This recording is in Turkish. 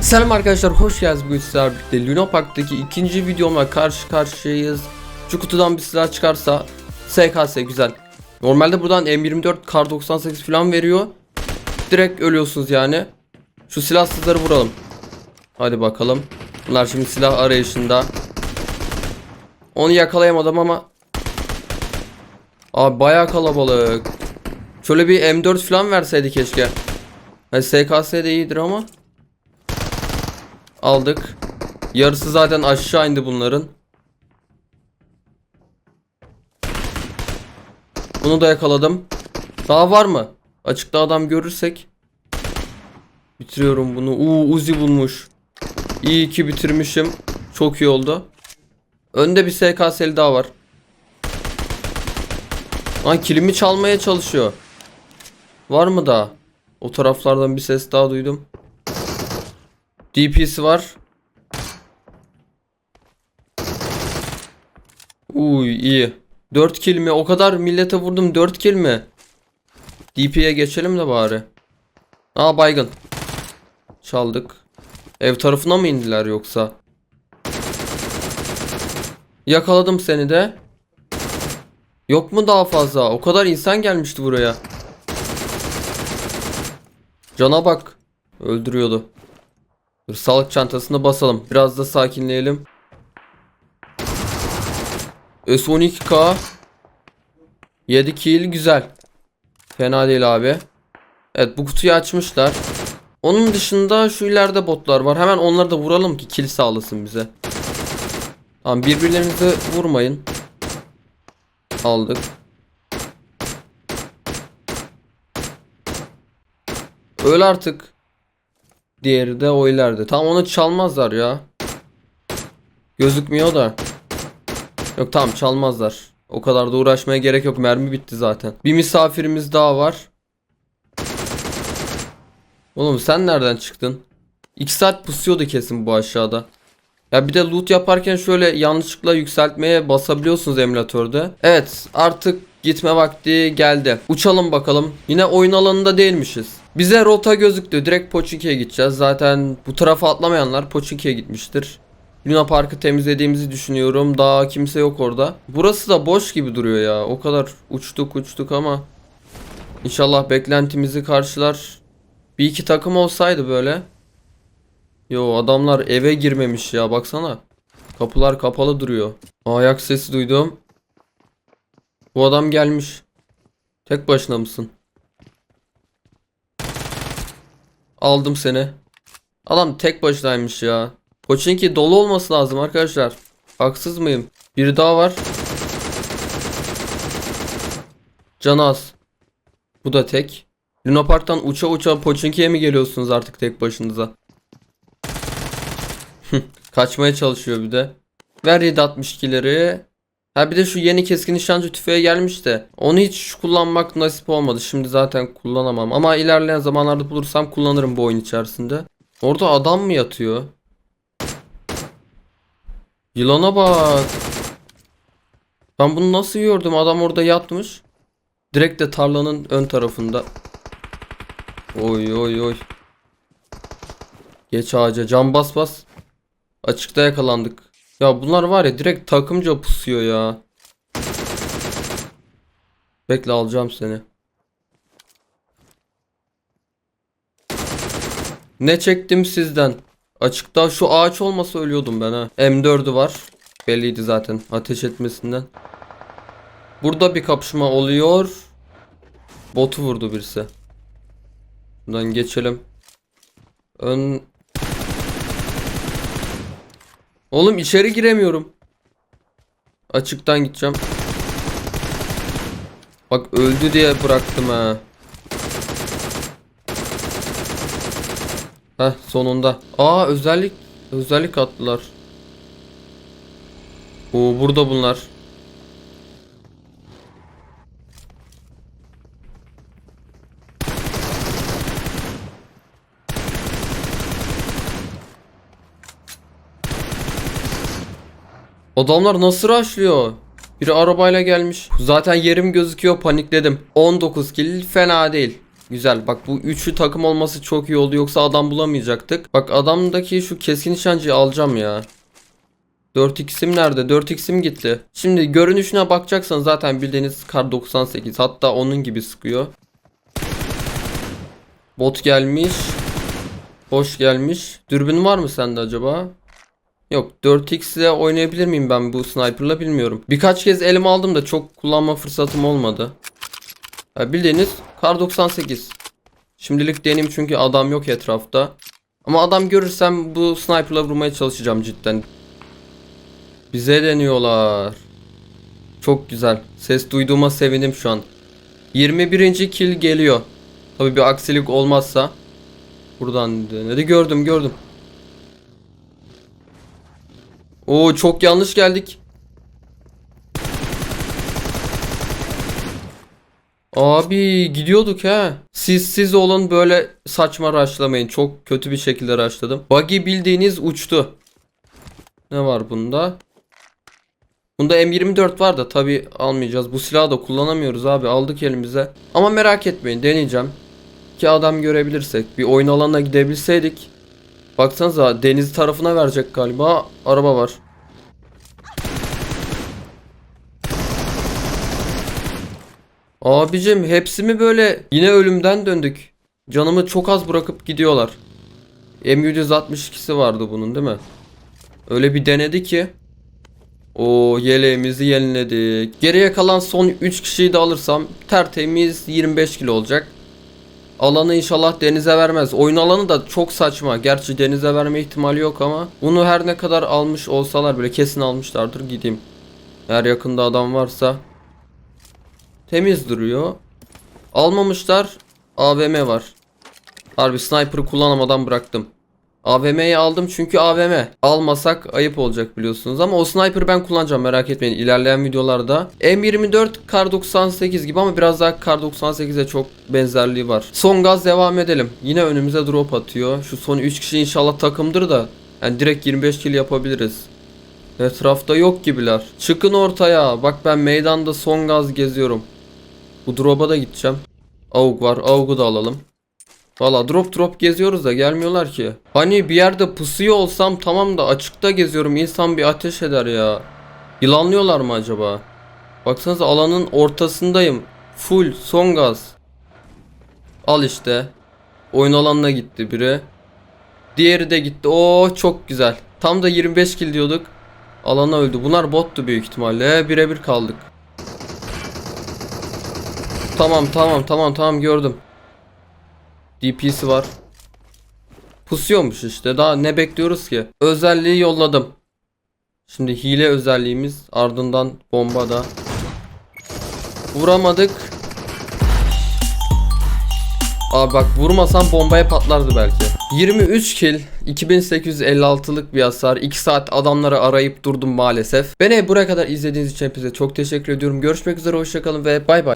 Selam arkadaşlar hoş geldiniz bugün sizlerle birlikte Luna Park'taki ikinci videomla karşı karşıyayız. Şu kutudan bir silah çıkarsa SKS güzel. Normalde buradan M24 Kar 98 falan veriyor. Direkt ölüyorsunuz yani. Şu silahsızları vuralım. Hadi bakalım. Bunlar şimdi silah arayışında. Onu yakalayamadım ama Abi bayağı kalabalık. Şöyle bir M4 falan verseydi keşke. Hani SKS de iyidir ama. Aldık. Yarısı zaten aşağı indi bunların. Bunu da yakaladım. Daha var mı? Açıkta adam görürsek. Bitiriyorum bunu. Uuu Uzi bulmuş. İyi ki bitirmişim. Çok iyi oldu. Önde bir SKS'li daha var. Lan kilimi çalmaya çalışıyor. Var mı daha? O taraflardan bir ses daha duydum. DP'si var. Uy iyi. 4 kill mi? O kadar millete vurdum 4 kill mi? DP'ye geçelim de bari. Aa baygın. Çaldık. Ev tarafına mı indiler yoksa? Yakaladım seni de. Yok mu daha fazla? O kadar insan gelmişti buraya. Cana bak. Öldürüyordu. Dur sağlık çantasına basalım. Biraz da sakinleyelim. S12K 7 kill güzel. Fena değil abi. Evet bu kutuyu açmışlar. Onun dışında şu ileride botlar var. Hemen onları da vuralım ki kill sağlasın bize. Tamam birbirlerinizi vurmayın. Aldık. Öl artık. Diğeri de o ileride. Tamam onu çalmazlar ya. Gözükmüyor da. Yok tamam çalmazlar. O kadar da uğraşmaya gerek yok. Mermi bitti zaten. Bir misafirimiz daha var. Oğlum sen nereden çıktın? 2 saat pusuyordu kesin bu aşağıda. Ya bir de loot yaparken şöyle yanlışlıkla yükseltmeye basabiliyorsunuz emülatörde. Evet artık gitme vakti geldi. Uçalım bakalım. Yine oyun alanında değilmişiz. Bize rota gözüktü. Direkt Pochinki'ye gideceğiz. Zaten bu tarafa atlamayanlar Pochinki'ye gitmiştir. Luna Park'ı temizlediğimizi düşünüyorum. Daha kimse yok orada. Burası da boş gibi duruyor ya. O kadar uçtuk uçtuk ama. İnşallah beklentimizi karşılar. Bir iki takım olsaydı böyle. Yo adamlar eve girmemiş ya baksana. Kapılar kapalı duruyor. Ayak sesi duydum. Bu adam gelmiş. Tek başına mısın? Aldım seni. Adam tek başınaymış ya. Pochinki dolu olması lazım arkadaşlar. Haksız mıyım? Biri daha var. Can az. Bu da tek. Luna Park'tan uça uça Pochinki'ye mi geliyorsunuz artık tek başınıza? Kaçmaya çalışıyor bir de. Ver 7.62'leri. Ha bir de şu yeni keskin nişancı tüfeğe gelmiş de onu hiç kullanmak nasip olmadı. Şimdi zaten kullanamam ama ilerleyen zamanlarda bulursam kullanırım bu oyun içerisinde. Orada adam mı yatıyor? Yılana bak. Ben bunu nasıl gördüm? Adam orada yatmış. Direkt de tarlanın ön tarafında. Oy oy oy. Geç ağaca cam bas bas. Açıkta yakalandık. Ya bunlar var ya direkt takımca pusuyor ya. Bekle alacağım seni. Ne çektim sizden? Açıkta şu ağaç olmasa ölüyordum ben ha. M4'ü var. Belliydi zaten ateş etmesinden. Burada bir kapışma oluyor. Botu vurdu birisi. Buradan geçelim. Ön Oğlum içeri giremiyorum. Açıktan gideceğim. Bak öldü diye bıraktım ha. Heh sonunda. Aa özellik özellik attılar. Oo burada bunlar. Adamlar nasıl rushlıyor? Biri arabayla gelmiş. Zaten yerim gözüküyor panikledim. 19 kill fena değil. Güzel. Bak bu üçlü takım olması çok iyi oldu. Yoksa adam bulamayacaktık. Bak adamdaki şu keskin nişancıyı alacağım ya. 4x'im nerede? 4x'im gitti. Şimdi görünüşüne bakacaksan zaten bildiğiniz kar 98. Hatta onun gibi sıkıyor. Bot gelmiş. Hoş gelmiş. Dürbün var mı sende acaba? Yok 4x ile oynayabilir miyim ben bu sniper'la bilmiyorum. Birkaç kez elime aldım da çok kullanma fırsatım olmadı. Ya bildiğiniz kar 98. Şimdilik deneyim çünkü adam yok etrafta. Ama adam görürsem bu sniper'la vurmaya çalışacağım cidden. Bize deniyorlar. Çok güzel. Ses duyduğuma sevindim şu an. 21. kill geliyor. Tabii bir aksilik olmazsa. Buradan denedi. Gördüm gördüm. Oo çok yanlış geldik. Abi gidiyorduk ha. Siz siz olun böyle saçma raşlamayın. Çok kötü bir şekilde raşladım. Buggy bildiğiniz uçtu. Ne var bunda? Bunda M24 var da tabi almayacağız. Bu silahı da kullanamıyoruz abi. Aldık elimize. Ama merak etmeyin deneyeceğim. Ki adam görebilirsek. Bir oyun alanına gidebilseydik. Baksanıza deniz tarafına verecek galiba. Araba var. Abicim hepsi mi böyle yine ölümden döndük. Canımı çok az bırakıp gidiyorlar. M162'si vardı bunun değil mi? Öyle bir denedi ki. O yeleğimizi yeniledik. Geriye kalan son 3 kişiyi de alırsam tertemiz 25 kilo olacak. Alanı inşallah denize vermez. Oyun alanı da çok saçma. Gerçi denize verme ihtimali yok ama bunu her ne kadar almış olsalar bile kesin almışlardır gideyim. Eğer yakında adam varsa temiz duruyor. Almamışlar. AVM var. Harbi sniper'ı kullanamadan bıraktım. AVM'yi aldım çünkü AVM. Almasak ayıp olacak biliyorsunuz ama o sniper ben kullanacağım merak etmeyin ilerleyen videolarda. M24 Kar 98 gibi ama biraz daha Kar 98'e çok benzerliği var. Son gaz devam edelim. Yine önümüze drop atıyor. Şu son 3 kişi inşallah takımdır da. Yani direkt 25 kill yapabiliriz. Etrafta yok gibiler. Çıkın ortaya. Bak ben meydanda son gaz geziyorum. Bu drop'a da gideceğim. AUG var. AUG'u da alalım. Valla drop drop geziyoruz da gelmiyorlar ki. Hani bir yerde pusuyor olsam tamam da açıkta geziyorum insan bir ateş eder ya. Yılanlıyorlar mı acaba? Baksanıza alanın ortasındayım. Full son gaz. Al işte. Oyun alanına gitti biri. Diğeri de gitti. Oo çok güzel. Tam da 25 kill diyorduk. Alana öldü. Bunlar bottu büyük ihtimalle. Birebir kaldık. Tamam tamam tamam tamam gördüm. DP'si var. Pusuyormuş işte. Daha ne bekliyoruz ki? Özelliği yolladım. Şimdi hile özelliğimiz ardından bomba da. Vuramadık. Abi bak vurmasam bombaya patlardı belki. 23 kill, 2856'lık bir hasar. 2 saat adamları arayıp durdum maalesef. Beni buraya kadar izlediğiniz için hepinize çok teşekkür ediyorum. Görüşmek üzere hoşçakalın ve bay bay.